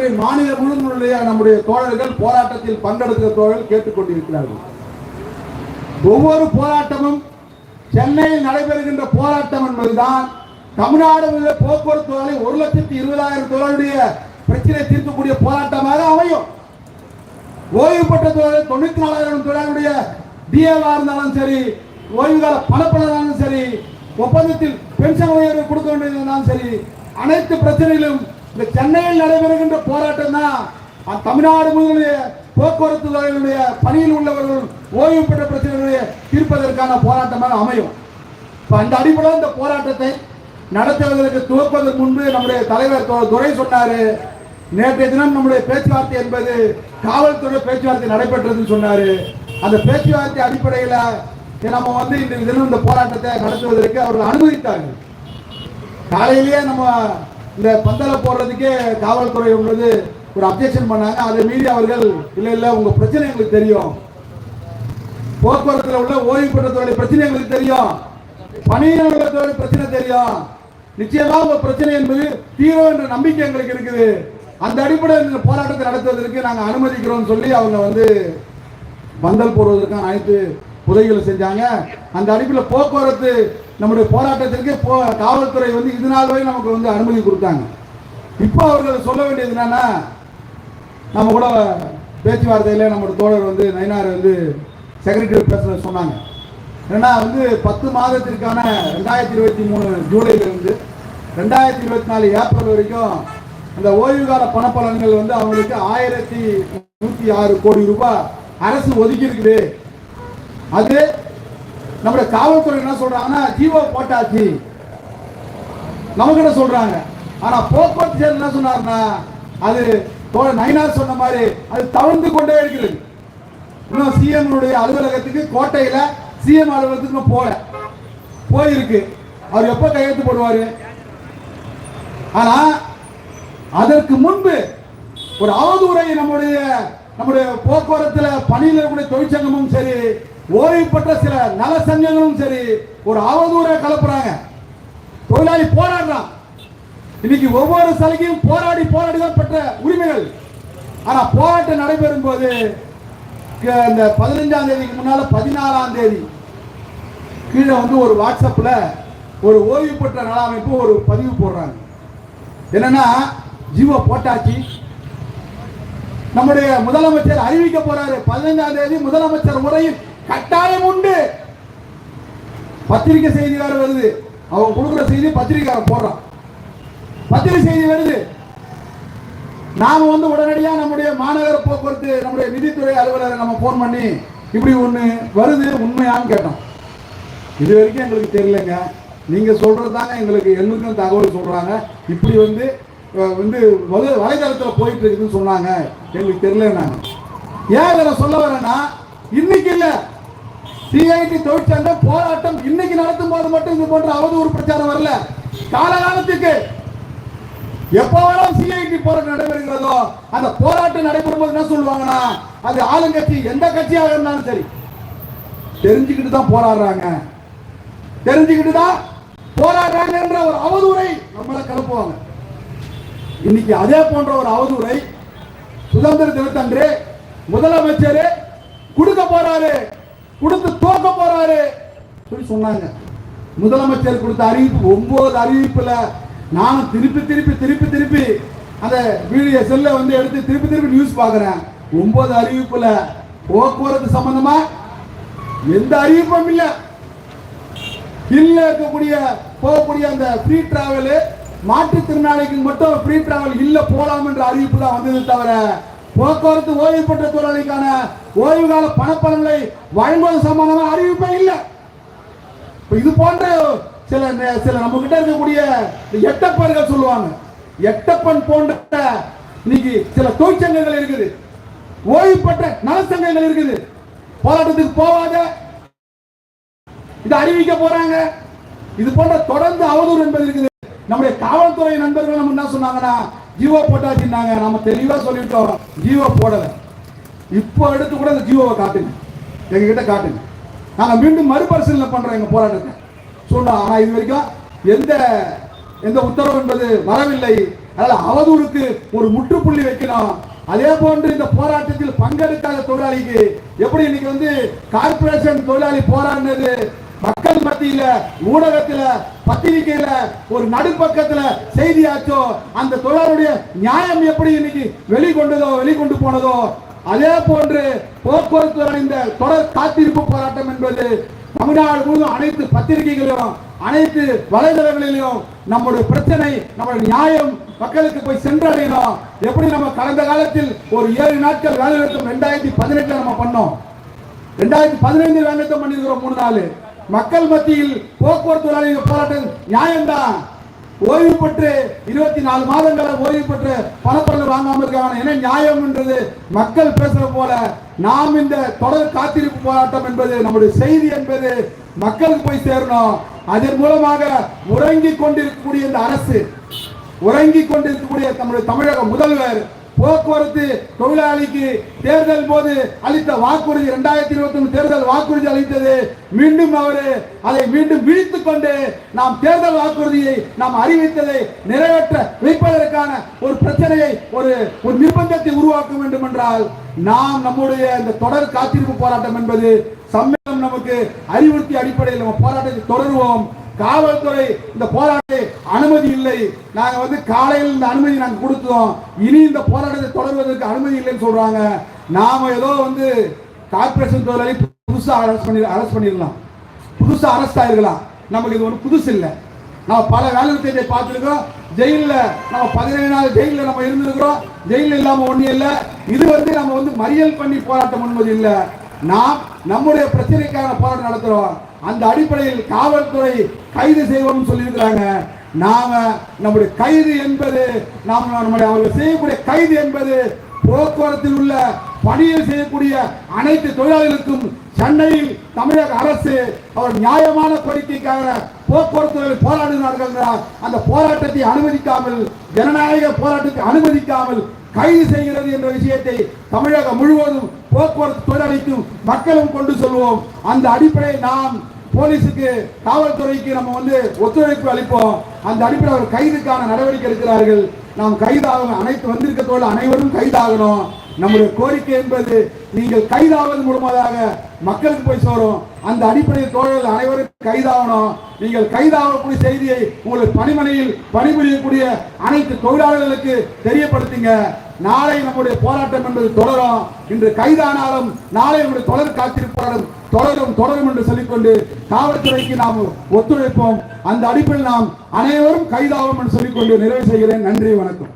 இன்றைய மாநிலம் முழுவதுடைய நம்முடைய தோழர்கள் போராட்டத்தில் பங்கெடுக்கிற தோழர்கள் கேட்டுக்கொண்டிருக்கிறார்கள் ஒவ்வொரு போராட்டமும் சென்னையில் நடைபெறுகின்ற போராட்டம் என்பதுதான் தமிழ்நாடு உள்ள போக்குவரத்து தொழிலை ஒரு லட்சத்தி இருபதாயிரம் தொழிலுடைய பிரச்சனை தீர்க்கக்கூடிய போராட்டமாக அமையும். ஓய்வு பெற்ற தொழில் தொண்ணூத்தி நாலாயிரம் தொழிலுடைய டிஏவா இருந்தாலும் சரி ஓய்வுகால பணப்பணம் சரி ஒப்பந்தத்தில் பென்ஷன் உயர்வு கொடுக்க வேண்டியது சரி அனைத்து பிரச்சனைகளும் இந்த சென்னையில் நடைபெறுகின்ற போராட்டம் தான் தமிழ்நாடு முழுவதுடைய போக்குவரத்து துறையினுடைய பணியில் உள்ளவர்கள் ஓய்வு பெற்ற பிரச்சனைகளை தீர்ப்பதற்கான போராட்டமாக அமையும். இப்போ அந்த அடிப்படையில் இந்த போராட்டத்தை நடத்துவதற்கு துவக்குவதற்கு முன்பு நம்முடைய தலைவர் துறை சொன்னார். நேற்றைய தினம் நம்முடைய பேச்சுவார்த்தை என்பது காவல்துறை பேச்சுவார்த்தை நடைபெற்றதுன்னு சொன்னாரு. அந்த பேச்சுவார்த்தை அடிப்படையில் நம்ம வந்து இந்த தினம் இந்த போராட்டத்தை நடத்துவதற்கு அவர்கள் அனுமதித்தார்கள். காலையிலேயே நம்ம இந்த பந்தலை போடுறதுக்கே காவல்துறை உள்ளது ஒரு அப்ஜெக்ஷன் பண்ணாங்க. அதை மீறி அவர்கள் இல்லை இல்லை உங்கள் பிரச்சனை எங்களுக்கு தெரியும். போக்குவரத்தில் உள்ள ஓய்வு பெற்றவர்களுடைய பிரச்சனை எங்களுக்கு தெரியும். பணியாளர்களுடைய பிரச்சனை தெரியும். நிச்சயமா உங்க பிரச்சனை என்பது தீரும் என்ற நம்பிக்கை எங்களுக்கு இருக்குது. அந்த அடிப்படையில் இந்த போராட்டத்தை நடத்துவதற்கு நாங்கள் அனுமதிக்கிறோம் சொல்லி அவங்க வந்து பந்தல் போடுவதற்கான அனைத்து உதவிகளை செஞ்சாங்க. அந்த அடிப்பில் போக்குவரத்து நம்முடைய போராட்டத்திற்கு போ காவல்துறை வந்து இது நாள் வரை நமக்கு வந்து அனுமதி கொடுத்தாங்க. இப்போ அவர்கள் சொல்ல வேண்டியது என்னன்னா நம்ம கூட பேச்சுவார்த்தையில் நம்மளோட தோழர் வந்து நயினார் வந்து செக்ரட்டரி பேசுகிற சொன்னாங்க. ஏன்னா வந்து பத்து மாதத்திற்கான ரெண்டாயிரத்தி இருபத்தி மூணு ஜூலையிலிருந்து ரெண்டாயிரத்தி இருபத்தி நாலு ஏப்ரல் வரைக்கும் அந்த ஓய்வுகால பணப்பலன்கள் வந்து அவங்களுக்கு ஆயிரத்தி நூற்றி ஆறு கோடி ரூபாய் அரசு ஒதுக்கி இருக்குது அது நம்முடைய காவல்துறை என்ன சொல்றாங்கன்னா ஜீவோ போட்டாச்சு. நமக்கு என்ன சொல்றாங்க. ஆனா போக்குவரத்து செயல் என்ன சொன்னாருன்னா அது தோழர் நயினார் சொன்ன மாதிரி அது தவழ்ந்து கொண்டே இருக்கிறது. இன்னும் சிஎம் அலுவலகத்துக்கு கோட்டையில சிஎம் அலுவலகத்துக்கு போல. போயிருக்கு. அவர் எப்ப கையெழுத்து போடுவாரு? ஆனா அதற்கு முன்பு ஒரு அவதூறை நம்முடைய நம்முடைய போக்குவரத்துல பணியில் இருக்கக்கூடிய தொழிற்சங்கமும் சரி ஓய்வு பெற்ற சில நல சங்கங்களும் சரி ஒரு அவதூறை கலப்புறாங்க. தொழிலாளி போராடுறான். இன்னைக்கு ஒவ்வொரு சலுகையும் போராடி போராடி தான் பெற்ற உரிமைகள். ஆனா போராட்டம் நடைபெறும் போது இந்த பதினஞ்சாம் தேதிக்கு முன்னால பதினாறாம் தேதி கீழே வந்து ஒரு வாட்ஸ்அப்ல ஒரு ஓய்வு பெற்ற நல அமைப்பு ஒரு பதிவு போடுறாங்க. என்னன்னா ஜீவோ போட்டாச்சு. நம்முடைய முதலமைச்சர் அறிவிக்க போறாரு. பதினைஞ்சாம் தேதி முதலமைச்சர் உரையில் கட்டாயம் உண்டு. பத்திரிகை செய்தி வேற வருது. அவங்க கொடுக்குற செய்தி பத்திரிகைக்காரன் போடுறான். பத்திரிகை செய்தி வருது. நாம வந்து உடனடியா நம்முடைய மாநகர போக்குவரத்து நம்முடைய நிதித்துறை அலுவலரை நம்ம போன் பண்ணி இப்படி ஒண்ணு வருது உண்மையான்னு கேட்டோம். இது வரைக்கும் எங்களுக்கு தெரியலங்க. நீங்க சொல்கிறது தாங்க எங்களுக்கு எங்களுக்கும் தகவல் சொல்றாங்க. இப்படி வந்து வந்து வலை- வலைதளத்துல போயிட்டு இருக்குதுன்னு சொன்னாங்க. எங்களுக்கு தெரியலன்னாங்க. ஏன் இதை சொல்ல வரேன்னா இன்னைக்கு இல்லை. சிஐடி தொழிற்சங்கம் போராட்டம் இன்னைக்கு நடத்தும் போது மட்டும் இது போன்ற அவதூறு பிரச்சாரம் வரல. காலகாலத்துக்கு எப்ப வேணாலும் சிஐடி போராட்டம் நடைபெறுகிறதோ அந்த போராட்டம் நடைபெறும் போது என்ன சொல்லுவாங்கன்னா அது ஆளுங்கட்சி எந்த கட்சியாக இருந்தாலும் சரி தெரிஞ்சுக்கிட்டு தான் போராடுறாங்க. தெரிஞ்சுக்கிட்டு தான் போராடுறாங்க என்ற ஒரு அவதூறை நம்மளை கிளப்புவாங்க. இன்னைக்கு அதே போன்ற ஒரு அவதூறை சுதந்திர தினத்தன்று முதலமைச்சர் கொடுக்க போறாரு. கொடுத்து தோக்க போறாரு. சொல்லி சொன்னாங்க. முதலமைச்சர் கொடுத்த அறிவிப்பு ஒன்பது அறிவிப்புல நானும் திருப்பி திருப்பி திருப்பி திருப்பி அந்த வீடியோ செல்ல வந்து எடுத்து திருப்பி திருப்பி நியூஸ் பார்க்கறேன். ஒன்பது அறிவிப்புல போக்குவரத்து சம்பந்தமா எந்த அறிவிப்பும் இல்லை. ஹில்ல இருக்கக்கூடிய போகக்கூடிய அந்த ஃப்ரீ டிராவல் மாற்றுத்திறனாளிக்கு மட்டும் ஃப்ரீ டிராவல் இல்ல போலாம் என்ற அறிவிப்பு தான் வந்தது தவிர போக்குவரத்து ஓய்வு பெற்ற தொழிலாளிக்கான ஓய்வு கால பணப்பலன்களை வழங்குவது சம்பந்தமா அறிவிப்பே இல்லை. இது போன்ற சில சில நம்ம கிட்ட இருக்கக்கூடிய எட்டப்பர்கள் சொல்லுவாங்க. எட்டப்பன் போன்ற இன்னைக்கு சில தொழிற்சங்கங்கள் இருக்குது. ஓய்வு பெற்ற நலச்சங்கங்கள் இருக்குது. போராட்டத்துக்கு போவாத இது அறிவிக்க போறாங்க. இது போன்ற தொடர்ந்து அவதூறு என்பது இருக்குது. நம்முடைய காவல்துறை நண்பர்கள் நம்ம என்ன சொன்னாங்கன்னா ஜீவோ போட்டாச்சுன்னாங்க நம்ம தெளிவாக சொல்லிவிட்டு வரோம். ஜீவோ போடலை. இப்போ எடுத்து கூட அந்த ஜீவோவை காட்டுங்க. எங்ககிட்ட காட்டுங்க. நாங்க மீண்டும் மறுபரிசீலனை பண்றோம் எங்கள் போராட்டத்தை. சொன்னோம் ஆனால் இது வரைக்கும் எந்த எந்த உத்தரவு என்பது வரவில்லை. அதனால் அவதூறுக்கு ஒரு முற்றுப்புள்ளி வைக்கணும். அதே போன்று இந்த போராட்டத்தில் பங்கெடுக்காத தொழிலாளிக்கு எப்படி இன்னைக்கு வந்து கார்ப்பரேஷன் தொழிலாளி போராடினது? மக்கள் மத்தியில ஊடகத்துல பத்திரிகையில ஒரு நடுப்பக்கத்துல செய்தியாச்சோ அந்த தொழிலாளருடைய நியாயம் எப்படி இன்னைக்கு வெளிக்கொண்டதோ வெளிக்கொண்டு போனதோ அதே போன்று போக்குவரத்து இந்த தொடர் காத்திருப்பு போராட்டம் என்பது தமிழ்நாடு முழுவதும் அனைத்து பத்திரிகைகளிலும் அனைத்து வலைதளங்களிலும் நம்முடைய பிரச்சனை நம்முடைய நியாயம் மக்களுக்கு போய் சென்றடையணும். எப்படி நம்ம கடந்த காலத்தில் ஒரு ஏழு நாட்கள் வேலை நிறுத்தம் ரெண்டாயிரத்தி பதினெட்டுல நம்ம பண்ணோம். ரெண்டாயிரத்தி பதினைந்து வேலை நிறுத்தம் பண்ணிருக்கிறோம் மூணு நாள். மக்கள் மத்தியில் போக்குவரத்து தொழிலாளிகள் போராட்டம் நியாயம்தான் ஓய்வு பெற்று இருபத்தி நாலு மாதங்களை ஓய்வு பெற்று பணப்பொருள் வாங்காமல் இருக்காங்க. என்ன நியாயம் என்றது மக்கள் பேசுற போல நாம் இந்த தொடர் காத்திருப்பு போராட்டம் என்பது நம்முடைய செய்தி என்பது மக்களுக்கு போய் சேரணும். அதன் மூலமாக உறங்கிக் கொண்டிருக்கக்கூடிய இந்த அரசு உறங்கிக் கொண்டிருக்கக்கூடிய நம்முடைய தமிழக முதல்வர் போக்குவரத்து தொழிலாளிக்கு தேர்தல் போது அளித்த வாக்குறுதி இரண்டாயிரத்தி இருபத்தி ஒன்று தேர்தல் வாக்குறுதி அளித்தது. மீண்டும் அவர் அதை மீண்டும் விழித்துக் கொண்டு நாம் தேர்தல் வாக்குறுதியை நாம் அறிவித்ததை நிறைவேற்ற வைப்பதற்கான ஒரு பிரச்சனையை ஒரு ஒரு நிர்பந்தத்தை உருவாக்க வேண்டும் என்றால் நாம் நம்முடைய இந்த தொடர் காத்திருப்பு போராட்டம் என்பது சம்மேளம் நமக்கு அறிவுறுத்தி அடிப்படையில் நம்ம போராட்டத்தை தொடருவோம். காவல்துறை இந்த போராட்டத்தை அனுமதி இல்லை. நாங்க வந்து காலையில் இந்த அனுமதி நாங்க கொடுத்தோம். இனி இந்த போராட்டத்தை தொடர்வதற்கு அனுமதி இல்லைன்னு சொல்றாங்க. நாம ஏதோ வந்து கார்பரேஷன் தொழிலாளி புதுசா அரெஸ்ட் பண்ணி அரெஸ்ட் பண்ணிடலாம். புதுசா அரெஸ்ட் ஆயிருக்கலாம். நமக்கு இது ஒன்று புதுசு இல்லை. நம்ம பல வேலை நிறுத்தத்தை பார்த்துருக்கோம் ஜெயிலில் நம்ம பதினேழு நாள் ஜெயிலில் நம்ம இருந்திருக்கிறோம். ஜெயிலில் இல்லாமல் ஒன்றும் இல்லை. இது வந்து நம்ம வந்து மறியல் பண்ணி போராட்டம் பண்ணுவது இல்லை. நாம் நம்முடைய பிரச்சனைக்கான போராட்டம் நடத்துகிறோம் அந்த அடிப்படையில் காவல்துறை கைது செய்வோம்னு சொல்லியிருக்கிறாங்க. நாம நம்முடைய கைது என்பது நாம் நம்முடைய அவர்கள் செய்யக்கூடிய கைது என்பது போக்குவரத்தில் உள்ள பணியில் செய்யக்கூடிய அனைத்து தொழிலாளர்களுக்கும் சென்னையில் தமிழக அரசு அவர் நியாயமான கோரிக்கைக்காக போக்குவரத்து போராடுகிறார்கள் அந்த போராட்டத்தை அனுமதிக்காமல் ஜனநாயக போராட்டத்தை அனுமதிக்காமல் கைது செய்கிறது என்ற விஷயத்தை தமிழகம் முழுவதும் போக்குவரத்து தொழிலாளிக்கும் மக்களும் கொண்டு சொல்வோம். அந்த அடிப்படையை நாம் போலீஸுக்கு காவல்துறைக்கு நம்ம வந்து ஒத்துழைப்பு அளிப்போம். அந்த அடிப்படையில் அவர் கைதுக்கான நடவடிக்கை எடுக்கிறார்கள். நாம் கைதாகணும். அனைத்து வந்திருக்க தொழில் அனைவரும் கைதாகணும். நம்முடைய கோரிக்கை என்பது நீங்கள் கைதாவது மூலமாக மக்களுக்கு போய் சேரும். அந்த அடிப்படையில் தோழர்கள் அனைவரும் கைதாகணும். நீங்கள் கைதாகக்கூடிய செய்தியை உங்கள் பணிமனையில் பணிபுரியக்கூடிய அனைத்து தொழிலாளர்களுக்கு தெரியப்படுத்துங்க. நாளை நம்முடைய போராட்டம் என்பது தொடரும். இன்று கைதானாலும் நாளை நம்முடைய தொடர் காத்திருப்பாலும் தொடரும் தொடரும் என்று சொல்லிக்கொண்டு காவல்துறைக்கு நாம் ஒத்துழைப்போம். அந்த அடிப்படையில் நாம் அனைவரும் கைதாகும் என்று சொல்லிக்கொண்டு நிறைவு செய்கிறேன். நன்றி வணக்கம்.